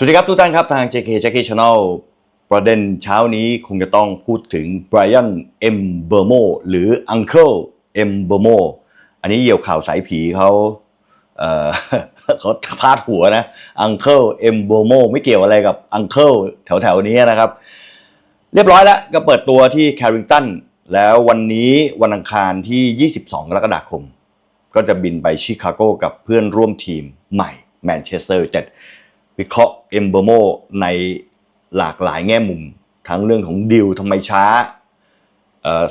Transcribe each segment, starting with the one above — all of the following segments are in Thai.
สวัสดีครับทุกท่านครับทาง JK Jackie Channel ประเด็นเช้านี้คงจะต้องพูดถึง Brian M. b e r m o หรือ Uncle M. b e r m o อันนี้เหยี่ยวข่าวสายผีเขาเออเขาพาดหัวนะ Uncle M. b e r m o ไม่เกี่ยวอะไรกับ Uncle แถวๆนี้นะครับ เรียบร้อยแล้วก็เปิดตัวที่ Carrington แล้ววันนี้วันอังคารที่ 22 กรกฎาคม ก็จะบินไปชิคาโกกับเพื่อนร่วมทีมใหม่แมนเชสเตอร์เจ็ด วิเคราะห์เอมเบอร์โมในหลากหลายแง่มุม ทั้งเรื่องของดิวทำไมช้า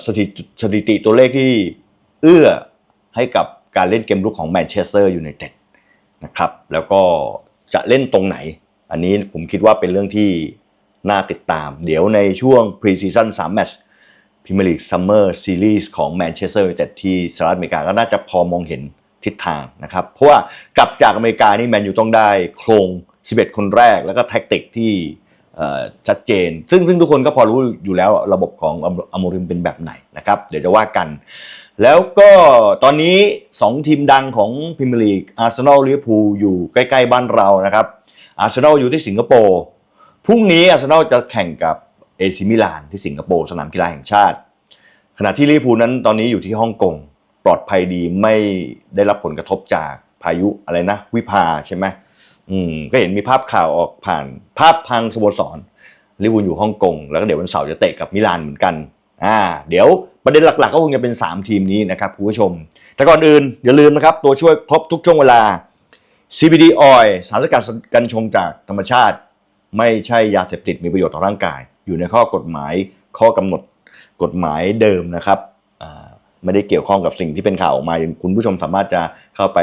สถิติสถิติตัวเลขที่เอื้อให้กับการเล่นเกมรุกของแมนเชสเตอร์ยูไนเต็ดนะครับแล้วก็จะเล่นตรงไหน อันนี้ผมคิดว่าเป็นเรื่องที่น่าติดตาม เดี๋ยวในช่วงพรีซีซั่น3แมตช์พรีเมียร์ลีกซัมเมอร์ซีรีส์ของแมนเชสเตอร์ยูไนเต็ดที่สหรัฐอเมริกาก็น่าจะพอมองเห็นทิศทางนะครับ เพราะว่ากลับจากอเมริกานี่แมนยูต้องได้โครง 11 คนแรกแล้วก็แท็กติกที่ชัดเจน ซึ่งซึ่งทุกคนก็พอรู้อยู่แล้วระบบของอโมริมเป็นแบบไหนนะครับ เดี๋ยวจะว่ากัน แล้วก็ตอนนี้ 2 ทีมดังของพรีเมียร์ลีกอาร์เซนอลลิเวอร์พูลอยู่ใกล้ๆบ้านเรานะครับอาร์เซนอลอยู่ที่สิงคโปร์พรุ่งนี้อาร์เซนอลจะแข่งกับเอซิมิลานที่สิงคโปร์สนามกีฬาแห่งชาติ ขณะที่ลิเวอร์พูลนั้นตอนนี้อยู่ที่ฮ่องกงปลอดภัยดีไม่ได้รับผลกระทบจากพายุอะไรนะ วิภาใช่ไหม อืมก็เห็นมีภาพข่าวออกผ่าน ภาพพังสโมสรลิเวอร์พูลอยู่ฮ่องกงแล้วก็เดี๋ยววันเสาร์จะเตะกับมิลานเหมือนกันอ่าเดี๋ยวประเด็นหลักๆ ก็คงจะเป็น 3 ทีมนี้นะครับคุณผู้ชม แต่ก่อนอื่นอย่าลืมนะครับ ตัวช่วยครบทุกช่วงเวลา CBD Oil สารสกัดกัญชงจากธรรมชาติ ไม่ใช่ยาเสพติดมีประโยชน์ต่อร่างกาย อยู่ในข้อกฎหมายข้อกำหนดกฎหมายเดิมนะครับอ่าไม่ได้เกี่ยวข้องกับสิ่งที่เป็นข่าวออกมาคุณผู้ชมสามารถจะเข้าไป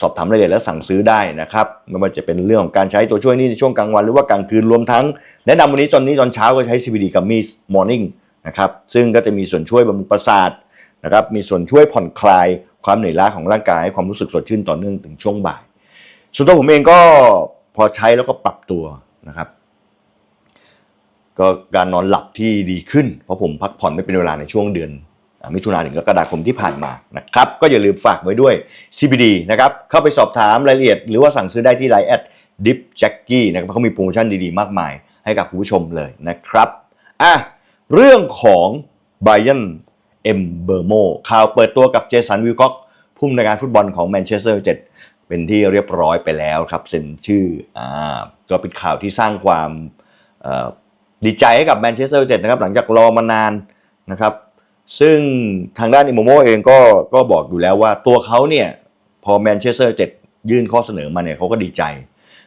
สอบถามรายละเอียดและสั่งซื้อได้นะครับไม่ว่าจะเป็นเรื่องของการใช้ตัวช่วยนี้ในช่วงกลางวันหรือว่ากลางคืนรวมทั้ง แนะนำวันนี้ตอนนี้ตอนเช้าก็ใช้ CBD กับมี Morning นะครับซึ่งก็จะมีส่วนช่วยบำรุงประสาทนะครับมีส่วนช่วยผ่อนคลายความเหนื่อยล้าของร่างกายให้ความรู้สึกสดชื่นต่อเนื่องถึงช่วงบ่าย ส่วนตัวผมเองก็พอใช้แล้วก็ปรับตัวนะครับ ก็การนอนหลับที่ดีขึ้น เพราะผมพักผ่อนไม่เป็นเวลาในช่วงเดือน มิถุนายนถึงกรกฎาคมที่ผ่านมานะครับก็อย่าลืมฝากไว้ด้วย CBD นะครับเข้าไปสอบถามรายละเอียด หรือว่าสั่งซื้อได้ที่ไลน์แอดดิฟแจ็คกี้นะครับเขามีโปรโมชั่นดีๆ มากมาย ให้กับผู้ชมเลยนะครับอะเรื่องของไบรอันเอ็มเบอร์โมข่าวเปิดตัวกับเจสันวิลก็อกผู้อำนวยการฟุตบอลของแมนเชสเตอร์ยูไนเต็ดเป็นที่เรียบร้อยไปแล้วครับเซ็นชื่ออ่าก็เป็นข่าวที่สร้างความดีใจให้กับแมนเชสเตอร์ยูไนเต็ดนะครับหลังจากรอมานานนะครับ ซึ่งทางด้านอิโมโมเองก็ก็บอกอยู่แล้วว่าตัวเขาเนี่ยพอแมนเชสเตอร์เต็ดยื่นข้อเสนอมาเนี่ยเขาก็ดีใจ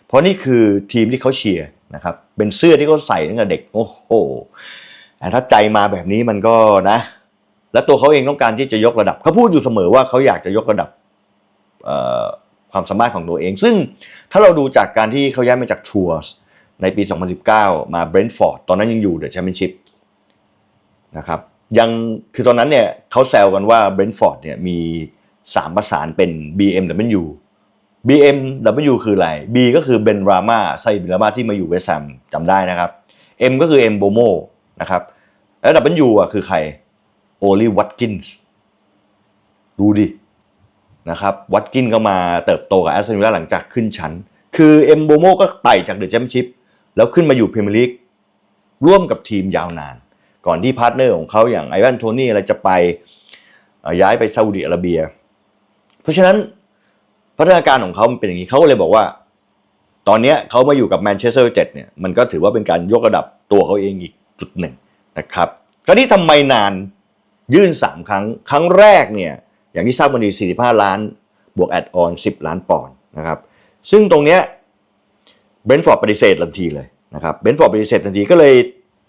เพราะนี่คือทีมที่เขาเชียร์นะครับเป็นเสื้อที่เขาใส่ตั้งแต่เด็ก โอ้โหแต่ถ้าใจมาแบบนี้มันก็นะ และตัวเขาเองต้องการที่จะยกระดับเขาพูดอยู่เสมอว่าเขาอยากจะยกระดับความสามารถของตัวเอง ซึ่งถ้าเราดูจากการที่เขาย้ายมาจากทัวร์สในปี 2019 มาเบรนท์ฟอร์ดตอนนั้นยังอยู่เดอะแชมเปี้ยนชิพนะครับ ยังคือตอนนั้นเนี่ยเขาแซวกันว่าเบรนท์ฟอร์ดเนี่ยมี 3 ประสานเป็น BMW BMW คืออะไร B ก็คือเบนรามาไซเบนรามาที่มาอยู่เวสแฮมจำได้นะครับ M ก็คือ M โบโมนะครับ แล้ว W อะคือใครโอลิวัตกินดูดินะครับวัตกินก็มาเติบโตกับแอสตันวิลล่าหลังจากขึ้นชั้น คือเอมโบโมก็ไต่จากเดอะแชมเปี้ยนชิพแล้วขึ้นมาอยู่พรีเมียร์ลีกร่วมกับทีมยาวนาน ก่อนที่พาร์ทเนอร์ของเขาอย่างไอวันโทนี่อะไรจะไปย้ายไปซาอุดิอาระเบีย เพราะฉะนั้นพัฒนาการของเขามันเป็นอย่างนี้เขาเลยบอกว่า ตอนนี้เขามาอยู่กับแมนเชสเตอร์ยูไนเต็ดเนี่ยมันก็ถือว่าเป็นการยกระดับตัวเขาเองอีกจุดหนึ่งนะครับคราวนี้ทำไมนานยื่น 3 ครั้ง ครั้งแรกเนี่ยอย่างที่ทราบวันนี้45 ล้าน บวกแอดออน10 ล้านปอนด์นะครับซึ่งตรงเนี้ยเบนฟอร์ดปฏิเสธทันทีเลยนะครับเบนฟอร์ดปฏิเสธทันทีก็เลย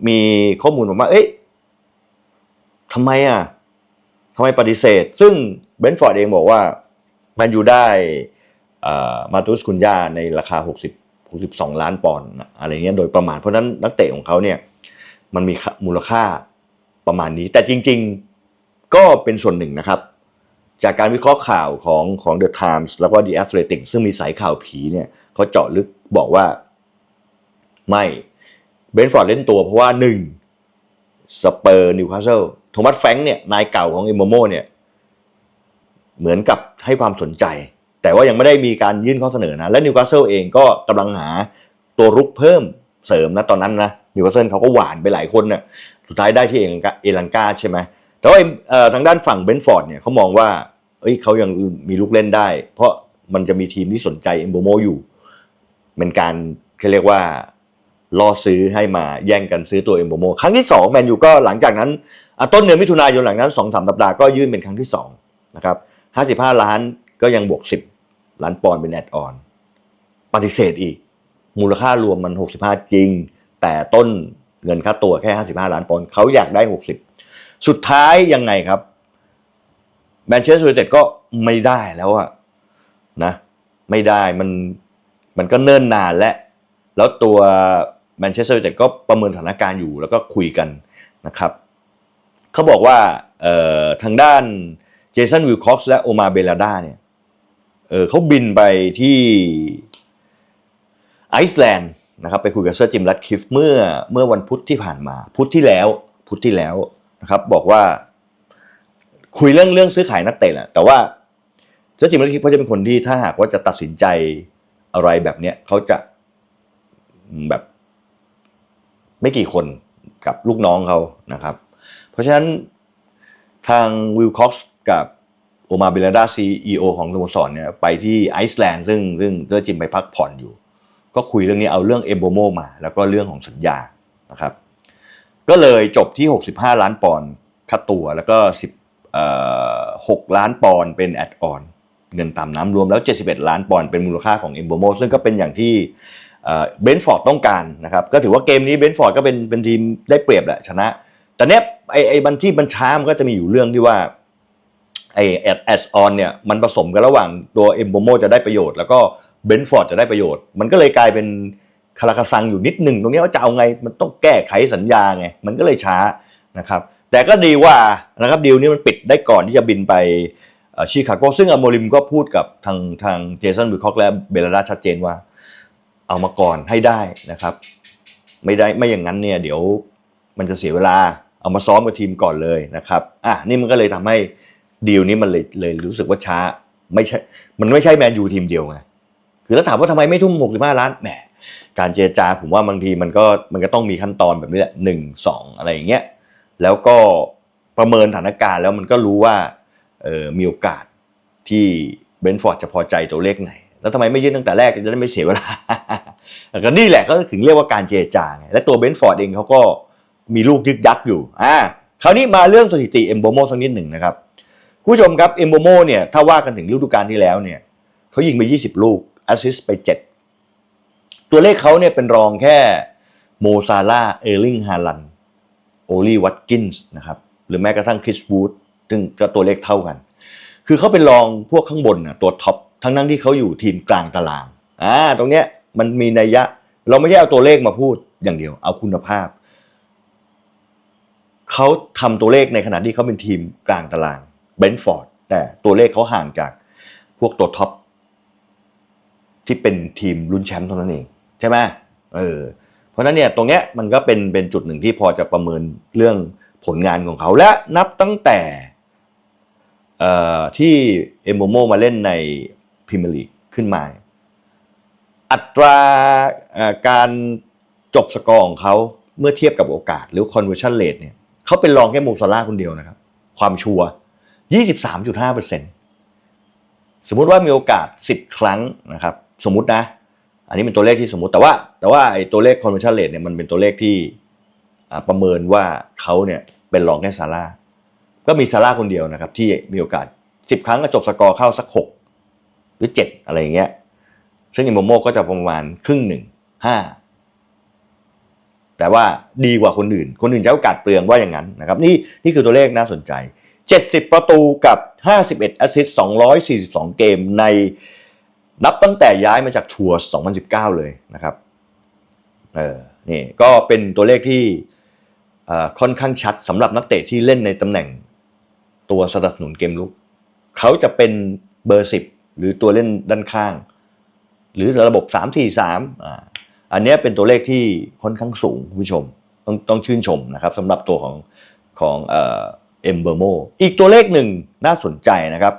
มีข้อมูลบอกว่า เอ๊ะทำไมอะทำไมปฏิเสธ ซึ่งเบนฟอร์ดเองบอกว่าแมนยูได้มาตุสคุนยาในราคา 60 62 ล้านปอนด์อะไรเงี้ยโดยประมาณ เพราะฉะนั้นนักเตะของเขาเนี่ยมันมีมูลค่าประมาณนี้ แต่จริงๆก็เป็นส่วนหนึ่งนะครับ จากการวิเคราะห์ข่าวของของ The Times แล้วก็ The Athletic ซึ่งมีสายข่าวผีเนี่ยเขาเจาะลึกบอกว่าไม่ เบนฟอร์ดเล่นตัวเพราะว่าหนึ่งสเปอร์นิวคาสเซิลโทมัสแฟงค์เนี่ยนายเก่าของเอมโมโมเนี่ยเหมือนกับให้ความสนใจ แต่ว่ายังไม่ได้มีการยื่นข้อเสนอนะ และนิวคาสเซิลเองก็กำลังหาตัวรุกเพิ่มเสริมนะตอนนั้นนะนิวคาสเซิลเขาก็หวานไปหลายคนเน่ะสุดท้ายได้ที่เอลังกาเอลังกาใช่ไหมแต่ว่าทางด้านฝั่งเบนฟอร์ดเนี่ยเขามองว่าเอ้ยเขายังมีลูกเล่นได้ เพราะมันจะมีทีมที่สนใจเอมโบโมอยู่เป็นการเขาเรียกว่า ล่อซื้อให้มาแย่งกันซื้อตัวเอ็มโบโม ครั้งที่สองแมนยูก็หลังจากนั้นต้นเดือนมิถุนายนหลังนั้นสองสามสัปดาห์ก็ยื่นเป็นครั้งที่สองนะครับห้าสิบห้าล้านก็ยังบวกสิบล้านปอนด์เป็นแอดออนปฏิเสธอีก มูลค่ารวมมัน 65 จริง แต่ต้นเงินค่าตัวแค่ 55 ล้านปอนด์เขาอยากได้ 60 สุดท้ายยังไงครับแมนเชสเตอร์ยูไนเต็ดก็ไม่ได้แล้วอะนะ ไม่ได้มันมันก็เนิ่นนานและ แล้วตัว แมนเชสเตอร์ยูไนเต็ดก็ประเมินสถานการณ์อยู่แล้วก็คุยกันนะครับเขาบอกว่าทางด้านเจสันวิลคอกซ์และโอมาเบลาดาเนี่ยเเขาบินไปที่ไอซ์แลนด์นะครับไปคุยกับเซอร์จิมรัดคิฟเมื่อเมื่อวันพุธที่ผ่านมา พุธที่แล้ว พุธที่แล้วนะครับบอกว่า คุยเรื่องเรื่องซื้อขายนักเตะแหละแต่ว่าเซอร์จิมรัดคิฟเขาจะเป็นคนที่ถ้าหากว่าจะตัดสินใจอะไรแบบเนี้ยเขาจะแบบ ไม่กี่คนกับลูกน้องเขานะครับ เพราะฉะนั้นทางวิลคอกซ์กับโอมาเบลดาซีอีโอของสโมสรเนี่ยไปที่ไอซ์แลนด์ซึ่งซึ่งเซอร์จิมไปพักผ่อนอยู่ ก็คุยเรื่องนี้เอาเรื่องเอโบโมมา แล้วก็เรื่องของสัญญานะครับ ก็เลยจบที่ 65 ล้านปอนด์ค่าตัวแล้วก็10เอ่อ6ล้านปอนด์เป็นแอดออนเงินตามน้ำรวมแล้ว 71 ล้านปอนด์เป็นมูลค่าของเอมโบโมซึ่งก็เป็นอย่างที่ เบนฟอร์ดต้องการนะครับก็ถือว่าเกมนี้เบนฟอร์ดก็เป็นเป็นทีมได้เปรียบแหละชนะ แต่เนี้ยไอไอบันที่บัญช้ามันก็จะมีอยู่เรื่องที่ว่าไอแอดแอดออนเนี่ยมันผสมกันระหว่างตัวเอ็มโบโมจะได้ประโยชน์แล้วก็เบนฟอร์ดจะได้ประโยชน์ มันก็เลยกลายเป็นคาราคาซังอยู่นิดหนึ่งตรงนี้ว่าจะเอาไงมันต้องแก้ไขสัญญาไงมันก็เลยช้านะครับแต่ก็ดีว่านะครับดีลนี้มันปิดได้ก่อนที่จะบินไปชิคาโกซึ่งอโมริมก็พูดกับทางทางเจสันบิลคอกและเบลาดาชัดเจนว่า เอามาก่อนให้ได้นะครับ ไม่ได้ไม่อย่างนั้นเนี่ยเดี๋ยวมันจะเสียเวลาเอามาซ้อมกับทีมก่อนเลยนะครับอะนี่มันก็เลยทำให้ดีลนี้มันเลยเลยรู้สึกว่าช้า ไม่ใช่ มันไม่ใช่แมนยูทีมเดียวไงคือแล้วถามว่าทำไมไม่ทุ่ม65ล้านแหมการเจรจาผมว่าบางทีมันก็มันก็ต้องมีขั้นตอนแบบนี้แหละหนึ่งสองอะไรอย่างเงี้ยแล้วก็ประเมินสถานการณ์แล้วมันก็รู้ว่าเออมีโอกาสที่เบนฟอร์ดจะพอใจตัวเลขไหน แล้วทำไมไม่ยื่นตั้งแต่แรกจะได้ไม่เสียเวลาก็นี่แหละก็ถึงเรียกว่าการเจรจาไงและตัวเบนฟอร์ดเองเขาก็มีลูกยึกยักอยู่อ่าคราวนี้มาเรื่องสถิติเอมโบโมสักนิดหนึ่งนะครับผู้ชมครับเอมโบโมเนี่ยถ้าว่ากันถึงฤดูกาลที่แล้วเนี่ยเขายิงไป 20 ลูกแอสซิสไป 7 ตัวเลขเขาเนี่ยเป็นรองแค่โมซาลาเออร์ลิงฮาลันโอลีวัตกินส์นะครับหรือแม้กระทั่งคริสวูดซึ่งก็ตัวเลขเท่ากัน คือเขาเป็นรองพวกข้างบนน่ะตัวท็อป ทั้งนั้นที่เขาอยู่ทีมกลางตารางอ่าตรงเนี้ยมันมีนัยยะ เราไม่ใช่เอาตัวเลขมาพูดอย่างเดียว เอาคุณภาพเขาทำตัวเลขในขณะที่เขาเป็นทีมกลางตารางเบนฟอร์ดแต่ตัวเลขเขาห่างจากพวกตัวท็อปที่เป็นทีมลุ้นแชมป์เท่านั้นเอง ใช่ไหมเออเพราะนั้นเนี่ยตรงเนี้ยมันก็เป็นเป็นจุดหนึ่งที่พอจะประเมินเรื่องผลงานของเขาและนับตั้งแต่ที่เอโบโมมาเล่นใน พรีเมียร์ลีกขึ้นมา อัตราการจบสกอร์ของเขาเมื่อเทียบกับโอกาสหรือ conversion rate เนี่ยเขาเป็นรองแค่โมซาร่าคนเดียวนะครับ ความชัวร์23.5%เปอร์เซ็นต์สมมุติว่ามีโอกาส 10 ครั้งนะครับ สมมุตินะ อันนี้เป็นตัวเลขที่สมมุติแต่ว่า แต่ว่าไอ้ตัวเลข conversion rate เนี่ยมันเป็นตัวเลขที่ประเมินว่าเขาเนี่ยเป็นรองแค่ซาร่าก็มีซาร่าคนเดียวนะครับ ที่มีโอกาส 10 ครั้งก็จบสกอร์เข้าสัก 6 หรือ 7 อะไรอย่างเงี้ย ซึ่งอิโมโมก็จะประมาณครึ่งหนึ่งห้าแต่ว่าดีกว่าคนอื่น คนอื่นจะโอกาสเปลืองว่าอย่างนั้นนะครับ นี่นี่คือตัวเลขน่าสนใจ 70 ประตูกับ 51แอสซิสต์242 เกมในนับตั้งแต่ย้ายมาจากทัวร์2019 เลยนะครับ เออ นี่ก็เป็นตัวเลขที่ค่อนข้างชัดสำหรับนักเตะที่เล่นในตำแหน่งตัวสนับสนุนเกมลุก เขาจะเป็นเบอร์ 10 หรือตัวเล่นด้านข้าง หรือระบบ 3-4-3อ่าอันนี้เป็นตัวเลขที่ค่อนข้างสูงคุณผู้ชมต้องต้องชื่นชมนะครับสำหรับตัวของของเอ็มเบอร์โมอีกตัวเลขหนึ่งน่าสนใจนะครับ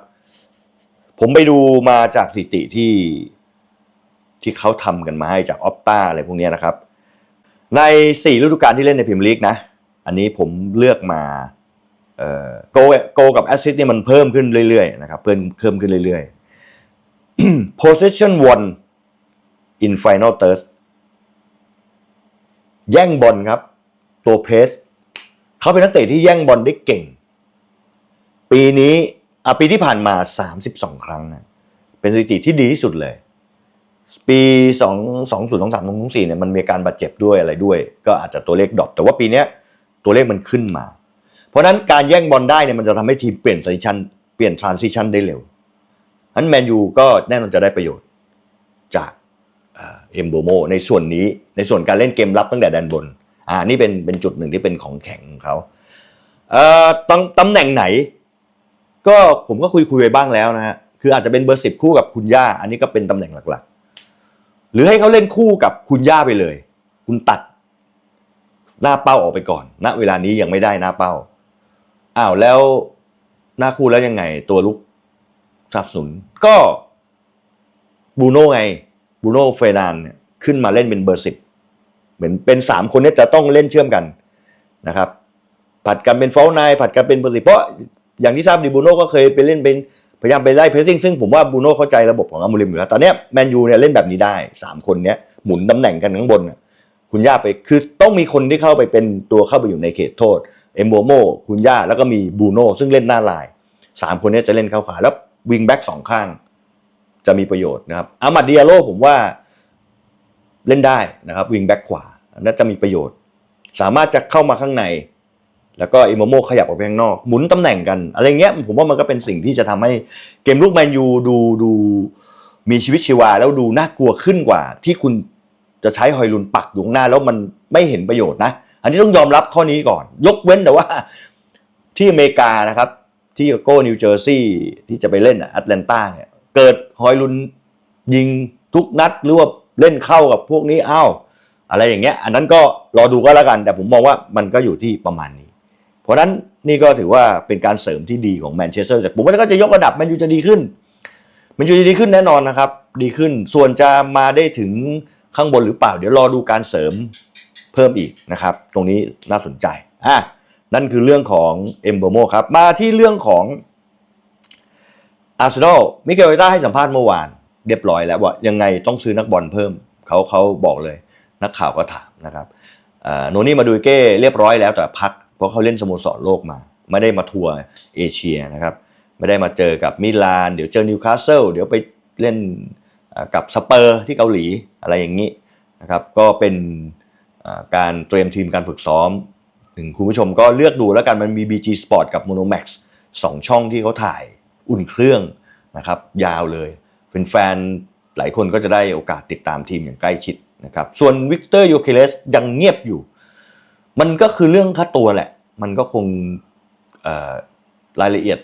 ผมไปดูมาจากสิติที่ที่เขาทำกันมาให้จากออปต้าอะไรพวกนี้นะครับ ในสี่ฤดูกาลที่เล่นในพรีมลีกนะ อันนี้ผมเลือกมาโกโกกับแอสซิสเนี่ยมันเพิ่มขึ้นเรื่อยๆนะครับเพิ่มเพิ่มขึ้นเรื่อยๆ possession won in final third แย่งบอลครับ ตัวเพสเขาเป็นนักเตะที่แย่งบอลได้เก่ง ปีนี้อะปีที่ผ่านมา 32 ครั้งนะ เป็นสถิติที่ดีที่สุดเลย ปี 2 2 0 2 3 2 4เนี่ยมันมีการบาดเจ็บด้วยอะไรด้วย ก็อาจจะตัวเลขดรอปแต่ว่าปีนี้ตัวเลขมันขึ้นมา เพราะนั้นการแย่งบอลได้เนี่ยมันจะทำให้ทีมเปลี่ยน transition เปลี่ยน transition ได้เร็ว นั้นแมนยูก็แน่นอนจะได้ประโยชน์จากเอ็มโบโมในส่วนนี้ในส่วนการเล่นเกมรับตั้งแต่แดนบนอ่านี่เป็นเป็นจุดหนึ่งที่เป็นของแข็งของเขาเอ่อตำตำแหน่งไหน ก็ผมก็คุยคุยไปบ้างแล้วนะฮะคืออาจจะเป็นเบอร์สิบคู่กับคุณย่า อันนี้ก็เป็นตำแหน่งหลักๆ หรือให้เขาเล่นคู่กับคุณย่าไปเลย คุณตัดหน้าเป้าออกไปก่อนณเวลานี้ยังไม่ได้หน้าเป้าอ้าวแล้วหน้าคู่แล้วยังไงตัวลุก สนับสนุนก็บูโน่ไงบูโน่เฟรนานเนี่ยขึ้นมาเล่นเป็นเบอร์สิบเหมือนเป็นสามคนนี้จะต้องเล่นเชื่อมกันนะครับ ผัดกันเป็นฟอลนายผัดกันเป็นเบอร์สิบเพราะอย่างที่ทราบดีบูโน่ก็เคยไปเล่นเป็นพยายามไปไล่เพรสซิ่งซึ่งผมว่าบูโน่เข้าใจระบบของอามูริมอยู่แล้วตอนนี้แมนยูเนี่ยเล่นแบบนี้ได้สามคนเนี้ยหมุนตำแหน่งกันข้างบน คุณย่าไปคือต้องมีคนที่เข้าไปเป็นตัวเข้าไปอยู่ในเขตโทษ เอมโบโมคุณย่าแล้วก็มีบูโน่ซึ่งเล่นหน้าลายสามคนนี้จะเล่นเข้าขาแล้ว วิงแบ็กสองข้าง จะมีประโยชน์นะครับอามัดดิอาโลผมว่าเล่นได้นะครับวิงแบ็กขวาน่าจะมีประโยชน์ สามารถจะเข้ามาข้างใน แล้วก็อิโมโมขยับออกไปข้างนอก หมุนตำแหน่งกัน อะไรเงี้ยผมว่ามันก็เป็นสิ่งที่จะทำให้เกมลูกแมนยูดูดูมีชีวิตชีวาแล้วดูน่ากลัวขึ้นกว่า ที่คุณจะใช้ฮอยลุนปักอยู่ข้างหน้า แล้วมันไม่เห็นประโยชน์นะ อันนี้ต้องยอมรับข้อนี้ก่อน ยกเว้นแต่ว่าที่อเมริกานะครับ ที่โก้นิวเจอร์ซีย์ที่จะไปเล่นอะแอตแลนตาเนี่ย เกิดฮอยลุนยิงทุกนัดหรือว่าเล่นเข้ากับพวกนี้อ้าวอะไรอย่างเงี้ย อันนั้นก็รอดูก็แล้วกัน แต่ผมมองว่ามันก็อยู่ที่ประมาณนี้ เพราะฉะนั้นนี่ก็ถือว่าเป็นการเสริมที่ดีของแมนเชสเตอร์แต่ผมว่าก็จะยกระดับแมนยูจะดีขึ้นแมนยูจะดีขึ้นแน่นอนนะครับ ดีขึ้นส่วนจะมาได้ถึงข้างบนหรือเปล่า เดี๋ยวรอดูการเสริมเพิ่มอีกนะครับ ตรงนี้น่าสนใจอะ นั่นคือเรื่องของเอ็มเบอร์โมครับ มาที่เรื่องของอาร์เซนอลมิเกลเอต้าให้สัมภาษณ์เมื่อวาน เรียบร้อยแล้วว่ายังไงต้องซื้อนักบอลเพิ่มเขาเขาบอกเลย นักข่าวก็ถามนะครับโนนี่มาดูเก้เรียบร้อยแล้วแต่พัก เพราะเขาเล่นสโมสรโลกมา ไม่ได้มาทัวร์เอเชียนะครับ ไม่ได้มาเจอกับมิลานเดี๋ยวเจอนิวคาสเซิลเดี๋ยวไปเล่นกับสเปอร์ที่เกาหลีอะไรอย่างนี้นะครับ ก็เป็นการเตรียมทีมการฝึกซ้อม ถึงคุณผู้ชมก็เลือกดูแล้วกันมันมี BG Sport กับ Monomax สองช่องที่เขาถ่ายอุ่นเครื่องนะครับยาวเลยเป็นแฟนๆหลายคนก็จะได้โอกาสติดตามทีมอย่างใกล้ชิดนะครับส่วนวิกเตอร์โยเคเลสยังเงียบอยู่ มันก็คือเรื่องค่าตัวแหละ มันก็คงรายละเอียด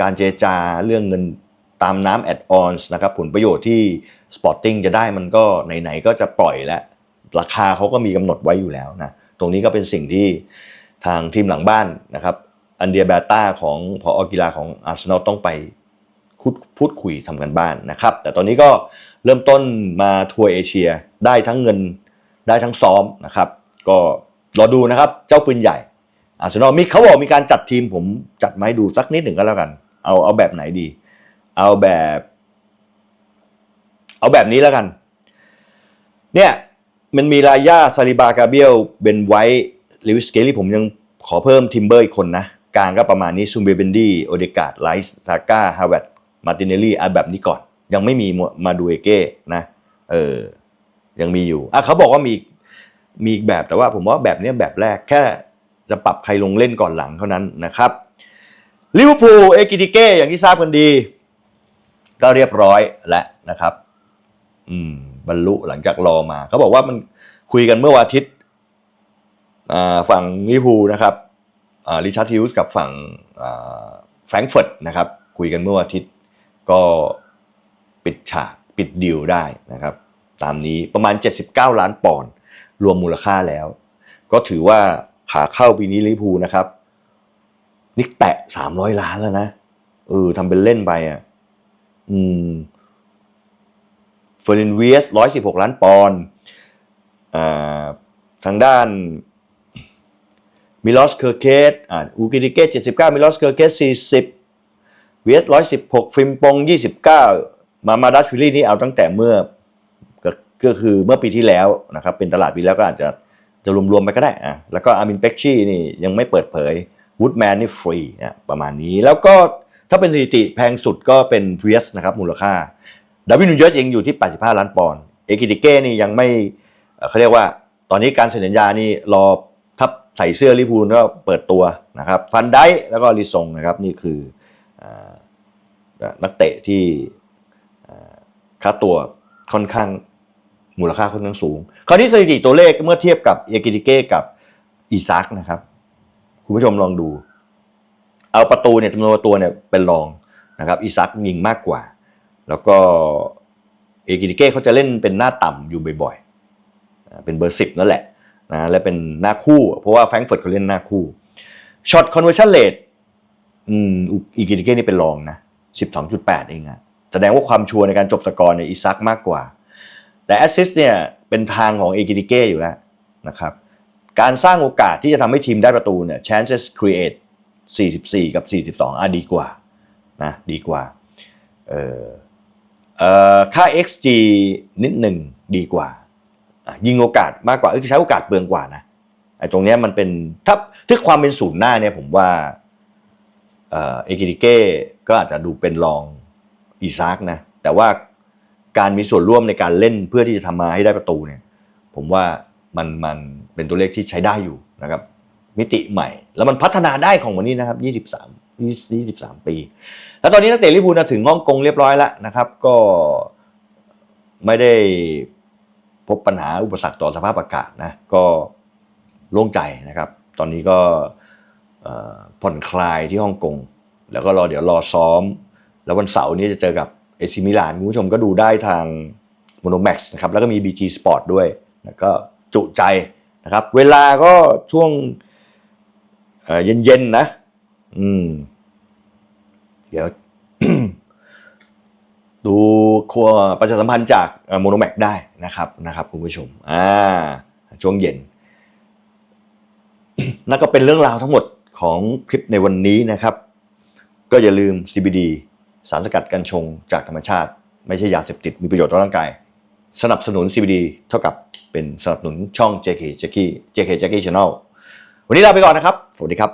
การเจรจาเรื่องเงินตามน้ำแอดออนส์นะครับผลประโยชน์ที่ Sporting จะได้มันก็ไหนๆก็จะปล่อยแล้ว ราคาเขาก็มีกำหนดไว้อยู่แล้วนะ ตรงนี้ก็เป็นสิ่งที่ทางทีมหลังบ้านนะครับ อันเดียแบต้าของพออกีฬาของอาร์เซนอลต้องไปพูดพูดคุยทำกันบ้านนะครับ แต่ตอนนี้ก็เริ่มต้นมาทัวร์เอเชียได้ทั้งเงินได้ทั้งซ้อมนะครับ ก็รอดูนะครับเจ้าปืนใหญ่อาร์เซนอลมีเขาบอกมีการจัดทีมผมจัดมาให้ดูสักนิดหนึ่งก็แล้วกัน เอาเอาแบบไหนดี เอาแบบ เอาแบบนี้แล้วกัน เนี่ย มันมีรายาซาลิบากาเบียลเบนไวท์ลิวิสเกลี่ผมยังขอเพิ่มทิมเบอร์อีกคนนะกลางก็ประมาณนี้ซูมเบเบนดี้โอเดกาดไลส์ซาก้าฮาวเวตมาตินเนลลี่อะแบบนี้ก่อน ยังไม่มีมาดูเอเก้นะเออยังมีอยู่อะเขาบอกว่ามีมีอีกแบบแต่ว่าผมว่าแบบนี้แบบแรกแค่จะปรับใครลงเล่นก่อนหลังเท่านั้นนะครับลิเวอร์พูลเอกิติเก้อย่างที่ทราบกันดี ก็เรียบร้อยแล้วนะครับ อืม บรรลุหลังจากรอมาเขาบอกว่ามันคุยกันเมื่อวันอาทิตย์ฝั่งลิพูนะครับริชาร์ดฮิลส์กับฝั่งแฟรงก์เฟิร์ตนะครับ คุยกันเมื่อวันอาทิตย์ก็ปิดฉากปิดดีลได้นะครับ ตามนี้ประมาณ 79 ล้านปอนด์รวมมูลค่าแล้ว ก็ถือว่าขาเข้าปีนี้ลิพูนะครับนี่แตะ 300 ล้านแล้วนะเออทำเป็นเล่นไปอะ อืม เฟอร์นินเวียส116ล้านปอนด์ทางด้านมิลอสเคอร์เคสอ่าอูกิดิเกต79มิลอสเคอร์เคส40เวียส116ฟิมปง29มามาดัชวิลลี่นี่เอาตั้งแต่เมื่อก็คือเมื่อปีที่แล้วนะครับเป็นตลาดปีแล้วก็อาจจะจะรวมๆไปก็ได้อะแล้วก็อามินเปกชี่นี่ยังไม่เปิดเผยวูดแมนนี่ฟรีนะประมาณนี้แล้วก็ถ้าเป็นสถิติแพงสุดก็เป็นเวียสนะครับมูลค่า ดาวินนูเยสเองอยู่ที่ 85 ล้านปอนด์เอกิติเก้นี่ยังไม่เขาเรียกว่า ตอนนี้การเซ็นสัญญานี่รอทับใส่เสื้อลิเวอร์พูลก็เปิดตัวนะครับฟันไดแล้วก็ลิซงนะครับนี่คืออนักเตะที่ค่าตัวค่อนข้างมูลค่าค่อนข้างสูง คราวนี้สถิติตัวเลขเมื่อเทียบกับเอกิติเก้กับอีซักนะครับ คุณผู้ชมลองดู เอาประตูเนี่ยจำนวนประตูเนี่ยเป็นรองนะครับอีซักยิงมากกว่า แล้วก็เอกิติเก้เขาจะเล่นเป็นหน้าต่ำอยู่บ่อยๆ เป็นเบอร์สิบนั่นแหละนะและเป็นหน้าคู่ เพราะว่าแฟรงก์เฟิร์ตเขาเล่นหน้าคู่ช็อตคอนเวอร์ชันเลทอืมอีกิติเก้นี่เป็นรองนะ12.8เองอะแสดงว่าความชัวร์ในการจบสกอร์เนี่ยอีซักมากกว่า แต่แอสซิสเนี่ยเป็นทางของเอกิติเก้อยู่แล้วนะครับการสร้างโอกาสที่จะทำให้ทีมได้ประตูเนี่ย chances create 44 กับ 42 อะดีกว่านะดีกว่าเออเอ่อ ค่า xg นิดหนึ่งดีกว่า ยิงโอกาสมากกว่าเอ้ยใช้โอกาสเปลืองกว่านะไอ้ตรงเนี้ยมันเป็นถ้าถ้าความเป็นศูนย์หน้าเนี่ยผมว่าเอ่อเอกิติเก้ก็อาจจะดูเป็นรองอีซากนะ แต่ว่าการมีส่วนร่วมในการเล่นเพื่อที่จะทำมาให้ได้ประตูเนี่ย ผมว่ามันมันเป็นตัวเลขที่ใช้ได้อยู่นะครับ มิติใหม่ แล้วมันพัฒนาได้ของวันนี้นะครับ 23 23 ปี แล้วตอนนี้นักเตะลิเวอร์พูลถึงฮ่องกงเรียบร้อยแล้วนะครับ ก็ไม่ได้พบปัญหาอุปสรรคต่อสภาพอากาศนะก็โล่งใจนะครับ ตอนนี้ก็ผ่อนคลายที่ฮ่องกง แล้วก็รอเดี๋ยวรอซ้อม แล้ววันเสาร์นี้จะเจอกับเอซิมิลานคุณผู้ชมก็ดูได้ทาง m o n o m a x นะครับแล้วก็มี BT Sport ด้วยแล้วก็จุใจนะครับ เวลาก็ช่วงเอ่อเย็นๆนะ อืม เดี๋ยวดูครัวประชาสัมพันธ์จากโมโนแมกได้นะครับนะครับคุณผู้ชมอ่าช่วงเย็นนั่นก็เป็นเรื่องราวทั้งหมดของคลิปในวันนี้นะครับ ก็อย่าลืม CBD สารสกัดกัญชงจากธรรมชาติ ไม่ใช่ยาเสพติดมีประโยชน์ต่อร่างกาย สนับสนุน CBD เท่ากับเป็นสนับสนุนช่อง JK Jackie JK Jackie Channel วันนี้ลาไปก่อนนะครับ สวัสดีครับ